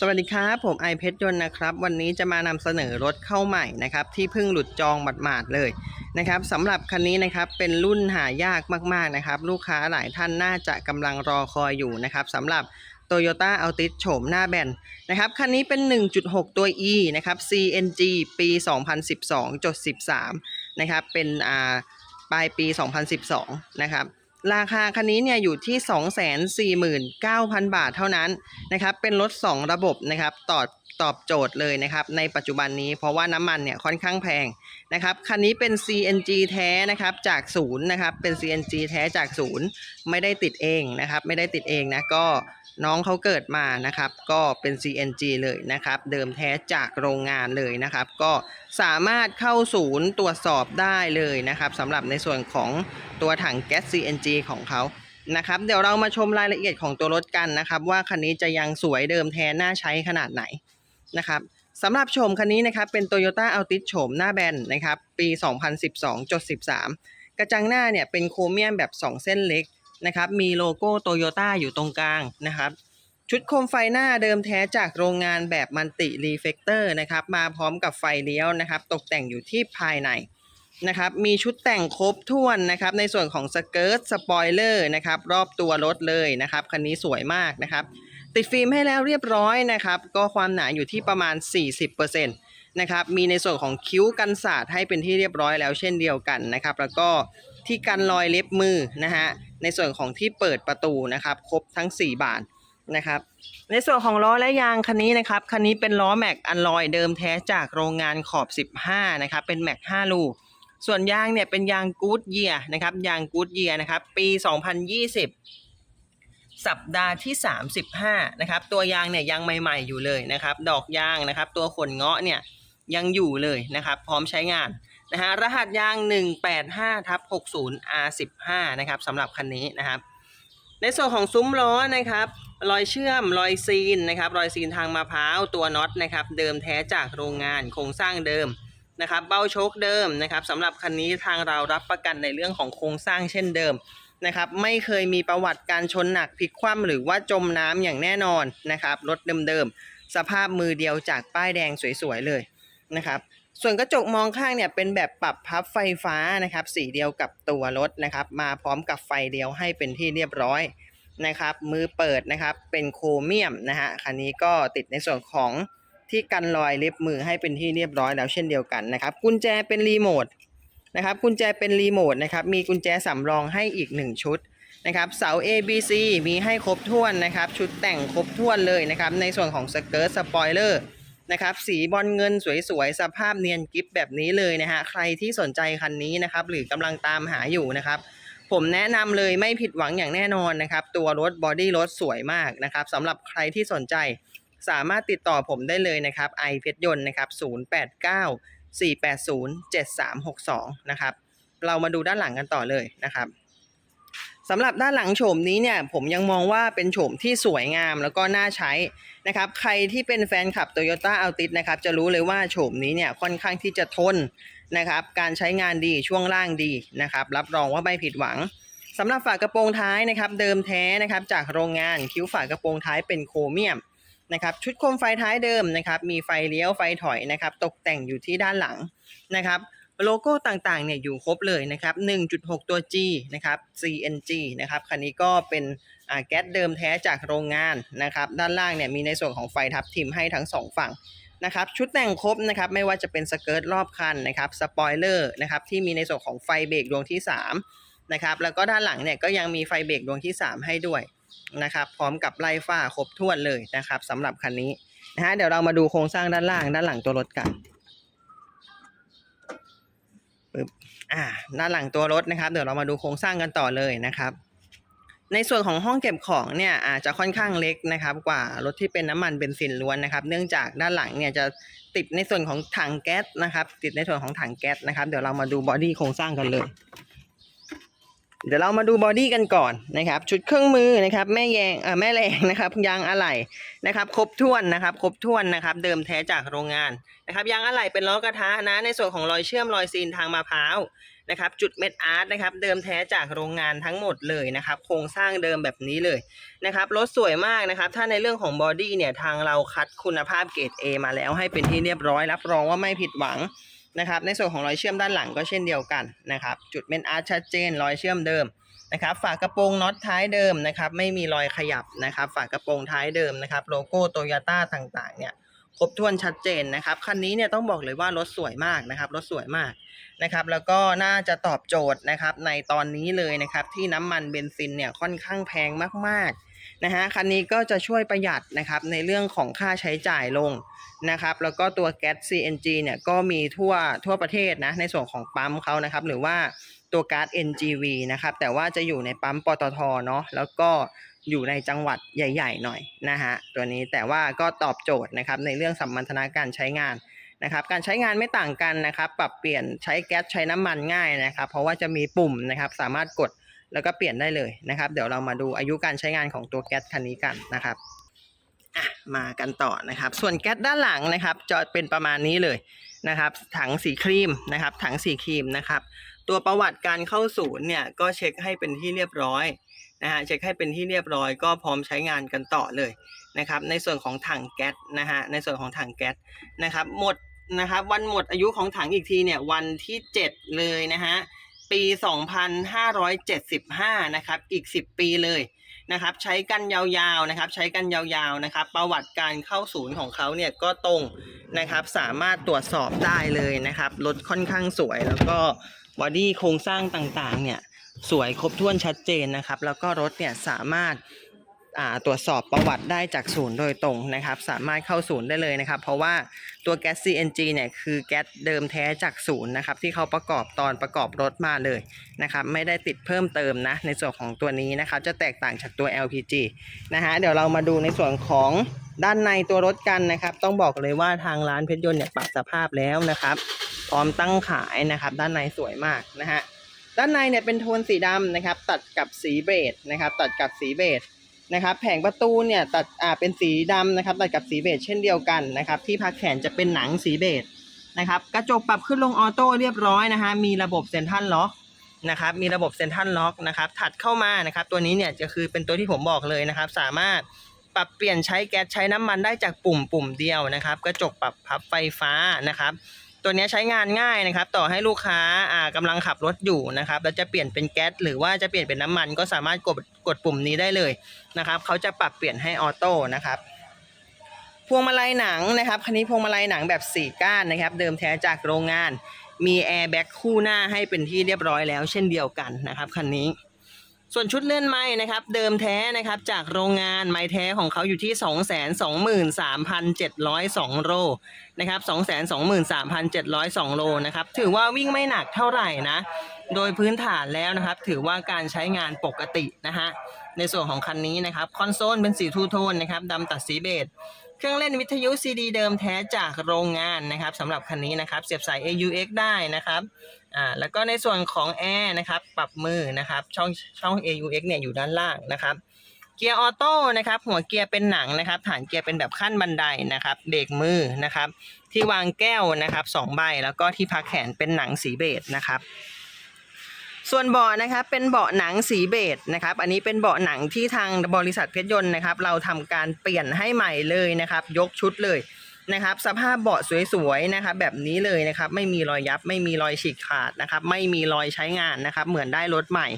สวัสดีครับผมไอเพชรยนต์นะครับ วันนี้จะมานำเสนอรถเข้าใหม่นะครับ ที่เพิ่งหลุดจองหมาดๆเลยนะครับสำหรับคันนี้นะครับเป็นรุ่นหายากมากๆนะครับ ลูกค้าหลายท่านน่าจะกำลังรอคอยอยู่นะครับสำหรับ Toyota Altis โฉมหน้าแบนนะครับคันนี้เป็น 1.6 ตัว E นะครับ CNG ปี 2012.13 นะครับเป็นอ่าปลายปี 2012 นะครับ ราคาคันนี้เนี่ยอยู่ที่ 249,000 บาทเท่านั้นนะครับ เป็นรถ 2 ระบบนะครับตอบตอบโจทย์เลยนะครับ ในปัจจุบันนี้เพราะว่าน้ำมันเนี่ยค่อนข้างแพงนะครับ คันนี้เป็น CNG แท้นะครับจากศูนย์นะครับ เป็น CNG แท้จากศูนย์ไม่ได้ติดเองนะครับ ไม่ได้ติดเองนะก็ น้องเขาเกิดมานะครับ ก็เป็น CNG เลยนะครับ เดิมแท้จากโรงงานเลยนะครับ ก็สามารถเข้าศูนย์ตรวจสอบได้เลยนะครับสำหรับในส่วนของตัวถังแก๊ส CNG ของเขานะครับเดี๋ยวเรามาชมรายละเอียดของตัวรถกันนะครับ ว่าคันนี้จะยังสวยเดิมแท้น่าใช้ขนาดไหนนะครับสำหรับโฉมคันนี้นะครับเป็น Toyota Altis โฉมหน้าแบนนะครับปี 2012.13 กระจังหน้าเนี่ยเป็นโครเมียมแบบ 2 เส้นเล็ก นะครับมีโลโก้โตโยต้าอยู่ตรงกลางนะครับ ชุดโคมไฟหน้าเดิมแท้จากโรงงานแบบมันติรีเฟกเตอร์นะครับมาพร้อมกับไฟเลี้ยวนะครับ ตกแต่งอยู่ที่ภายในนะครับมีชุดแต่งครบถ้วนนะครับในส่วนของสเกิร์ตสปอยเลอร์นะครับรอบตัวรถเลยนะครับคันนี้สวยมากนะครับ ติดฟิล์มให้แล้วเรียบร้อยนะครับ ก็ความหนาอยู่ที่ประมาณ 40% นะครับมีในส่วนของคิ้วกันสาดให้เป็นที่เรียบร้อยแล้วเช่นเดียวกันนะครับ แล้วก็ที่กันรอยเล็บมือนะฮะในส่วนของที่เปิดประตูนะครับ ครบทั้ง 4 บานนะครับในส่วนของล้อและยางคันนี้นะครับคันนี้เป็นล้อแม็กอันลอยเดิมแท้จากโรงงานขอบ 15นะครับเป็นแม็ก5ลูส่วนยางเนี่ยเป็นยางกู๊ดเยียนะครับยางกู๊ดเยียนะครับปี 2020 สัปดาห์ที่ 35นะครับตัวยางเนี่ยยังใหม่ ๆอยู่เลยนะครับดอกยางนะครับตัวขนเงาะเนี่ย ยังอยู่เลยนะครับ พร้อมใช้งานนะฮะรหัสยาง 185ทับ60 R15 นะครับสำหรับคันนี้นะครับ ในส่วนของซุ้มล้อนะครับรอยเชื่อมรอยซีนนะครับรอยซีนทางมะพร้าวตัวน็อตนะครับเดิมแท้จากโรงงานโครงสร้างเดิมนะครับเบ้าโชคเดิมนะครับสำหรับคันนี้ทางเรารับประกันในเรื่องของโครงสร้างเช่นเดิมนะครับไม่เคยมีประวัติการชนหนักพลิกคว่ำหรือว่าจมน้ำอย่างแน่นอนนะครับรถเดิมๆสภาพมือเดียวจากป้ายแดงสวยๆเลย นะครับ ส่วนกระจกมองข้างเนี่ยเป็นแบบปรับพับไฟฟ้านะครับ สีเดียวกับตัวรถนะครับ มาพร้อมกับไฟเดียวให้เป็นที่เรียบร้อยนะครับ มือเปิดนะครับเป็นโครเมียมนะฮะคันนี้ก็ติดในส่วนของที่กันรอยเล็บมือให้เป็นที่เรียบร้อยแล้วเช่นเดียวกันนะครับ กุญแจเป็นรีโมทนะครับ กุญแจเป็นรีโมทนะครับ มีกุญแจสำรองให้อีก 1 ชุดนะครับเสา A B C มีให้ครบถ้วนนะครับ ชุดแต่งครบถ้วนเลยนะครับ ในส่วนของสเกิร์ตสปอยเลอร์ นะครับสีบอลเงินสวยๆสภาพเนียนกิฟแบบนี้เลยนะฮะใครที่สนใจคันนี้นะครับหรือกำลังตามหาอยู่นะครับผมแนะนำเลยไม่ผิดหวังอย่างแน่นอนนะครับตัวรถบอดี้รถสวยมากนะครับสำหรับใครที่สนใจสามารถติดต่อผมได้เลยนะครับไอเพชรยนต์นะครับ089 480 7362นะครับเรามาดูด้านหลังกันต่อเลยนะครับสำหรับด้านหลังโฉมนี้เนี่ยผมยังมองว่าเป็นโฉมที่สวยงามแล้วก็น่าใช้ นะครับใครที่เป็นแฟนคลับ Toyota Altis นะครับจะรู้เลยว่าโฉมนี้เนี่ยค่อนข้างที่จะทนนะครับการใช้งานดีช่วงล่างดีนะครับรับรองว่าไม่ผิดหวังสำหรับฝากระโปรงท้ายนะครับเดิมแท้นะครับจากโรงงานคิ้วฝากระโปรงท้ายเป็นโครเมียมนะครับชุดโคมไฟท้ายเดิมนะครับมีไฟเลี้ยวไฟถอยนะครับตกแต่งอยู่ที่ด้านหลังนะครับ โลโก้ต่างๆเนี่ยอยู่ครบเลยนะครับ 1.6 ตัว G นะครับ CNG นะครับ คันนี้ก็เป็นอ่าแก๊สเดิมแท้จากโรงงานนะครับ ด้านล่างเนี่ยมีในส่วนของไฟทับทิมให้ทั้งสองฝั่งนะครับ ชุดแต่งครบนะครับ ไม่ว่าจะเป็นสเกิร์ตรอบคันนะครับ สปอยเลอร์นะครับ ที่มีในส่วนของไฟเบรกดวงที่ 3 นะครับ แล้วก็ด้านหลังเนี่ยก็ยังมีไฟเบรกดวงที่ 3 ให้ด้วยนะครับ พร้อมกับไล่ฝ้าครบถ้วนเลยนะครับสำหรับคันนี้นะฮะ เดี๋ยวเรามาดูโครงสร้างด้านล่างด้านหลังตัวรถกัน ปึ๊บอ่าด้านหลังตัวรถนะครับเดี๋ยวเรามาดูโครงสร้างกันต่อเลยนะครับ ในส่วนของห้องเก็บของเนี่ยอาจจะค่อนข้างเล็กนะครับ กว่ารถที่เป็นน้ำมันเบนซินล้วนนะครับ เนื่องจากด้านหลังเนี่ยจะติดในส่วนของถังแก๊สนะครับ ติดในส่วนของถังแก๊สนะครับ เดี๋ยวเรามาดูบอดี้โครงสร้างกันเลย เดี๋ยวเรามาดูบอดี้กันก่อนนะครับ ชุดเครื่องมือนะครับ แม่แยงแม่แรงนะครับ ยางอะไหล่นะครับ ครบถ้วนนะครับ ครบถ้วนนะครับ เดิมแท้จากโรงงานนะครับ ยางอะไหล่เป็นล้อกระทะนะ ในส่วนของรอยเชื่อมรอยซีนทางมะพร้าวนะครับ จุดเม็ดอาร์ตนะครับ เดิมแท้จากโรงงานทั้งหมดเลยนะครับ โครงสร้างเดิมแบบนี้เลยนะครับ รถสวยมากนะครับ ถ้าในเรื่องของบอดี้เนี่ยทางเราคัดคุณภาพเกรด A มาแล้วให้เป็นที่เรียบร้อย รับรองว่าไม่ผิดหวัง นะครับในส่วนของรอยเชื่อมด้านหลังก็เช่นเดียวกันนะครับจุดเม็ดอาร์ชัดเจนรอยเชื่อมเดิมนะครับฝากระโปรงน็อตท้ายเดิมนะครับไม่มีรอยขยับนะครับฝากระโปรงท้ายเดิมนะครับโลโก้โตโยต้าต่างๆเนี่ยครบถ้วนชัดเจนนะครับคันนี้เนี่ยต้องบอกเลยว่ารถสวยมากนะครับรถสวยมากนะครับแล้วก็น่าจะตอบโจทย์นะครับในตอนนี้เลยนะครับที่น้ำมันเบนซินเนี่ยค่อนข้างแพงมากๆ นะฮะคันนี้ก็จะช่วยประหยัดนะครับในเรื่องของค่าใช้จ่ายลงนะครับแล้วก็ตัวแก๊ส CNG เนี่ยก็มีทั่วทั่วประเทศนะในส่วนของปั๊มเขานะครับหรือว่าตัวก๊าซ NGV นะครับแต่ว่าจะอยู่ในปั๊มปตทเนาะแล้วก็อยู่ในจังหวัดใหญ่ ๆ หน่อยนะฮะตัวนี้แต่ว่าก็ตอบโจทย์นะครับในเรื่องสัมพันธนาการใช้งานนะครับการใช้งานไม่ต่างกันนะครับ ปรับเปลี่ยนใช้แก๊สใช้น้ำมันง่ายนะครับ เพราะว่าจะมีปุ่มนะครับสามารถกด แล้วก็เปลี่ยนได้เลยนะครับ เดี๋ยวเรามาดูอายุการใช้งานของตัวแก๊สคันนี้กันนะครับมากันต่อนะครับ ส่วนแก๊สด้านหลังนะครับ จะเป็นประมาณนี้เลยนะครับ ถังสีครีมนะครับ ถังสีครีมนะครับ ตัวประวัติการเข้าศูนย์เนี่ยก็เช็คให้เป็นที่เรียบร้อยนะฮะเช็คให้เป็นที่เรียบร้อยก็พร้อมใช้งานกันต่อเลยนะครับ ในส่วนของถังแก๊สนะฮะในส่วนของถังแก๊สนะครับ หมดนะครับ วันหมดอายุของถังอีกทีเนี่ยวันที่ 7 เลยนะฮะ ปี 2575 นะครับ อีก 10 ปีเลยนะครับ ใช้กันยาวๆนะครับ ใช้กันยาวๆนะครับ ประวัติการเข้าศูนย์ของเขาเนี่ยก็ตรงนะครับ สามารถตรวจสอบได้เลยนะครับ รถค่อนข้างสวย แล้วก็บอดี้โครงสร้างต่างๆ เนี่ย สวยครบถ้วนชัดเจนนะครับ แล้วก็รถเนี่ยสามารถ ตรวจสอบประวัติได้จากศูนย์โดยตรงนะครับ สามารถเข้าศูนย์ได้เลยนะครับ เพราะว่าตัวแก๊ส CNG เนี่ยคือแก๊สเดิมแท้จากศูนย์นะครับที่เขาประกอบตอนประกอบรถมาเลยนะครับไม่ได้ติดเพิ่มเติมนะในส่วนของตัวนี้นะครับจะแตกต่างจากตัว LPG นะฮะเดี๋ยวเรามาดูในส่วนของด้านในตัวรถกันนะครับ ต้องบอกเลยว่าทางร้านเพชรยนต์เนี่ยปรับสภาพแล้วนะครับ พร้อมตั้งขายนะครับ ด้านในสวยมากนะฮะด้านในเนี่ยเป็นโทนสีดำนะครับ ตัดกับสีเบจนะครับ ตัดกับสีเบจ นะครับแผงประตูเนี่ยตัดอ่าเป็นสีดำนะครับตัดกับสีเบจเช่นเดียวกันนะครับที่พักแขนจะเป็นหนังสีเบจนะครับกระจกปรับขึ้นลงออโต้เรียบร้อยนะฮะมีระบบเซ็นทรัลล็อกนะครับมีระบบเซ็นทรัลล็อกนะครับถัดเข้ามานะครับตัวนี้เนี่ยจะคือเป็นตัวที่ผมบอกเลยนะครับ สามารถปรับเปลี่ยนใช้แก๊สใช้น้ำมันได้จากปุ่มปุ่มเดียวนะครับ กระจกปรับพับไฟฟ้านะครับ ตัวนี้ใช้งานง่ายนะครับ ต่อให้ลูกค้าอ่ากำลังขับรถอยู่นะครับแล้วจะเปลี่ยนเป็นแก๊สหรือว่าจะเปลี่ยนเป็นน้ำมันก็สามารถกดกดปุ่มนี้ได้เลยนะครับเขาจะปรับเปลี่ยนให้ออโต้นะครับพวงมาลัยหนังนะครับคันนี้พวงมาลัยหนังแบบ4ก้านนะครับ เดิมแท้จากโรงงาน มีแอร์แบ็กคู่หน้าให้เป็นที่เรียบร้อยแล้วเช่นเดียวกันนะครับคันนี้ ส่วนชุดเลื่อนไม้นะครับ เดิมแท้นะครับจากโรงงานไม้แท้ของเขาอยู่ที่ 2 2 3 7 0 2 โลนะครับ2 2 3 7 0 2 โลนะครับ ถือว่าวิ่งไม่หนักเท่าไหร่นะ โดยพื้นฐานแล้วนะครับ ถือว่าการใช้งานปกตินะฮะ ในส่วนของคันนี้นะครับ คอนโซลเป็นสีทูโทนนะครับดำตัดสีเบจเครื่องเล่นวิทยุซีดีเดิมแท้จากโรงงานนะครับสำหรับคันนี้นะครับ เสียบสาย AUX ได้นะครับ อ่าแล้วก็ในส่วนของแอร์นะครับปรับมือนะครับช่องช่อง AUX เนี่ยอยู่ด้านล่างนะครับเกียร์ออโต้นะครับหัวเกียร์เป็นหนังนะครับฐานเกียร์เป็นแบบขั้นบันไดนะครับเบรกมือนะครับที่วางแก้วนะครับสองใบแล้วก็ที่พักแขนเป็นหนังสีเบจนะครับส่วนเบาะนะครับเป็นเบาะหนังสีเบจนะครับอันนี้เป็นเบาะหนังที่ทางบริษัทเพชรยนต์นะครับเราทำการเปลี่ยนให้ใหม่เลยนะครับยกชุดเลย นะครับ สภาพเบาะสวยๆนะครับแบบนี้เลยนะครับ ไม่มีรอยยับ ไม่มีรอยฉีกขาดนะครับ ไม่มีรอยใช้งานนะครับ เหมือนได้รถใหม่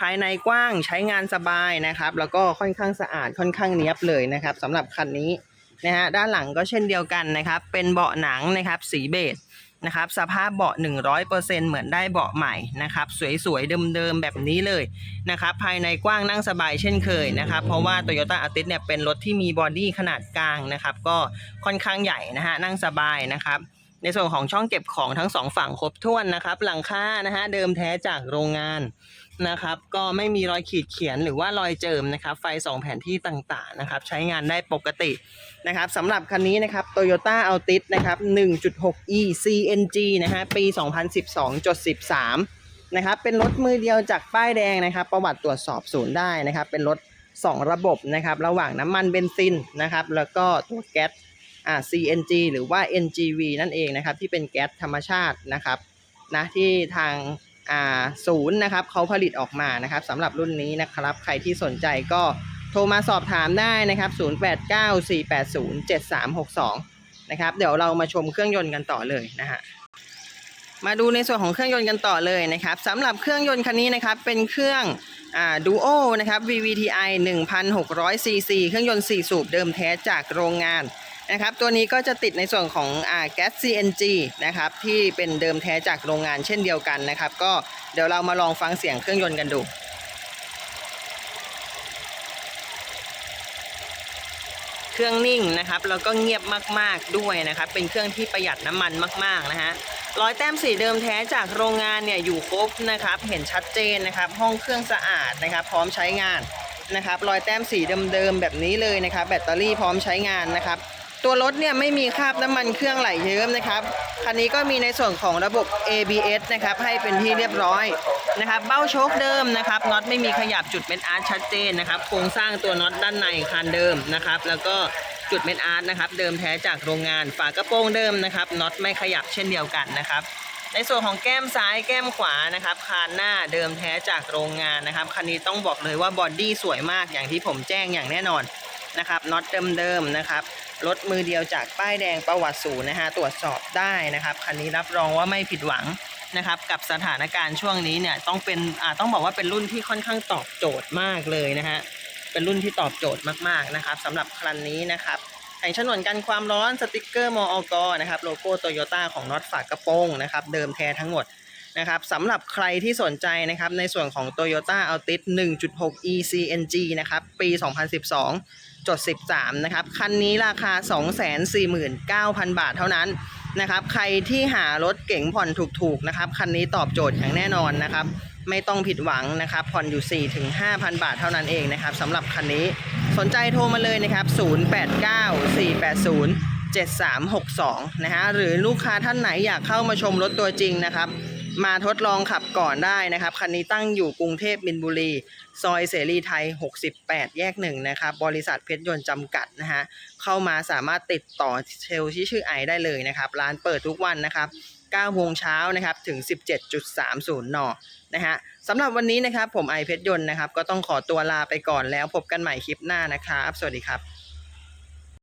ภายในกว้างใช้งานสบายนะครับ แล้วก็ค่อนข้างสะอาดค่อนข้างเนียบเลยนะครับสำหรับคันนี้นะฮะด้านหลังก็เช่นเดียวกันนะครับ เป็นเบาะหนังนะครับ สีเบจ นะครับสภาพเบาะ 100%เหมือนได้เบาะใหม่นะครับสวยๆ เดิมๆ แบบนี้เลยนะครับภายในกว้างนั่งสบายเช่นเคยนะครับเพราะว่า Toyota a r t i s เนี่ยเป็นรถที่มีบอดี้ขนาดกลางนะครับก็ค่อนข้างใหญ่นะฮะนั่งสบายนะครับ ในส่วนของช่องเก็บของทั้งสองฝั่งครบถ้วนนะครับ หลังคานะฮะเดิมแท้จากโรงงานนะครับ ก็ไม่มีรอยขีดเขียนหรือว่ารอยเจิมนะครับ ไฟสองแผนที่ต่างๆนะครับ ใช้งานได้ปกตินะครับสำหรับคันนี้นะครับ Toyota Altis นะครับ 1.6e CNG นะฮะปี 2012.13 นะครับ เป็นรถมือเดียวจากป้ายแดงนะครับ ประวัติตรวจสอบศูนย์ได้นะครับ เป็นรถ 2 ระบบนะครับ ระหว่างน้ำมันเบนซินนะครับ แล้วก็ตัวแก๊ส อ่า CNG หรือว่า NGV นั่นเองนะครับที่เป็นแก๊สธรรมชาตินะครับนะที่ทางอ่าศูนย์นะครับเขาผลิตออกมานะครับสำหรับรุ่นนี้นะครับ ใครที่สนใจก็โทรมาสอบถามได้นะครับ 0894807362 นะครับ เดี๋ยวเรามาชมเครื่องยนต์กันต่อเลยนะฮะมาดูในส่วนของเครื่องยนต์กันต่อเลยนะครับสำหรับเครื่องยนต์คันนี้นะครับเป็นเครื่องอ่าดูโอนะครับ VVTi 1,600 cc เครื่องยนต์ 4 สูบเดิมแท้จากโรงงาน นะครับ ตัวนี้ก็จะติดในส่วนของอ่าแก๊ส CNG นะครับ ที่เป็นเดิมแท้จากโรงงานเช่นเดียวกันนะครับ ก็เดี๋ยวเรามาลองฟังเสียงเครื่องยนต์กันดูเครื่องนิ่งนะครับแล้วก็เงียบมากๆด้วยนะครับ เป็นเครื่องที่ประหยัดน้ำมันมาก ๆนะฮะรอยแต้มสีเดิมแท้จากโรงงานเนี่ยอยู่ครบนะครับ เห็นชัดเจนนะครับ ห้องเครื่องสะอาดนะครับ พร้อมใช้งานนะครับ รอยแต้มสีเดิมๆแบบนี้เลยนะครับ แบตเตอรี่พร้อมใช้งานนะครับ ตัวรถเนี่ยไม่มีคราบน้ำมันเครื่องไหลเยิ้มนะครับ คันนี้ก็มีในส่วนของระบบ ABS นะครับให้เป็นที่เรียบร้อยนะครับ เบ้าโชคเดิมนะครับน็อตไม่มีขยับจุดเม็ดอาร์ตชัดเจนนะครับ โครงสร้างตัวน็อตด้านในคานเดิมนะครับ แล้วก็จุดเม็ดอาร์ตนะครับ เดิมแท้จากโรงงาน ฝากระโปรงเดิมนะครับน็อตไม่ขยับเช่นเดียวกันนะครับในส่วนของแก้มซ้ายแก้มขวานะครับคานหน้าเดิมแท้จากโรงงานนะครับคันนี้ต้องบอกเลยว่าบอดี้สวยมากอย่างที่ผมแจ้งอย่างแน่นอนนะครับน็อตเดิมๆนะครับ รถมือเดียวจากป้ายแดงประวัติศูนย์นะฮะตรวจสอบได้นะครับคันนี้รับรองว่าไม่ผิดหวังนะครับกับสถานการณ์ช่วงนี้เนี่ยต้องเป็นอ่าต้องบอกว่าเป็นรุ่นที่ค่อนข้างตอบโจทย์มากเลยนะฮะเป็นรุ่นที่ตอบโจทย์มากๆนะครับสำหรับคันนี้นะครับแผงฉนวนกันความร้อนสติกเกอร์มอกนะครับโลโก้โตโยต้าของน็อตฝากกระโปรงนะครับเดิมแท้ทั้งหมดนะครับสำหรับใครที่สนใจนะครับในส่วนของ Toyota Altis 1.6 ECNG นะครับปี 2012 จด13 นะครับ คันนี้ราคา 249,000 บาทเท่านั้นนะครับ ใครที่หารถเก๋งผ่อนถูกๆนะครับ คันนี้ตอบโจทย์อย่างแน่นอนนะครับ ไม่ต้องผิดหวังนะครับ ผ่อนอยู่ 4-5,000 บาทเท่านั้นเองนะครับสำหรับคันนี้ สนใจโทรมาเลยนะครับ 0894807362 นะฮะ หรือลูกค้าท่านไหนอยากเข้ามาชมรถตัวจริงนะครับ มาทดลองขับก่อนได้นะครับ คันนี้ตั้งอยู่กรุงเทพมินบุรี ซอยเสรีไทย 68 แยกหนึ่งนะครับ บริษัทเพชรยนต์จำกัดนะฮะ เข้ามาสามารถติดต่อเซลที่ชื่อไอได้เลยนะครับ ร้านเปิดทุกวันนะครับ9โมงเช้านะครับถึง 17.30 น นะฮะสำหรับวันนี้นะครับผมไอเพชรยนต์นะครับ ก็ต้องขอตัวลาไปก่อนแล้วพบกันใหม่คลิปหน้านะครับ สวัสดีครับ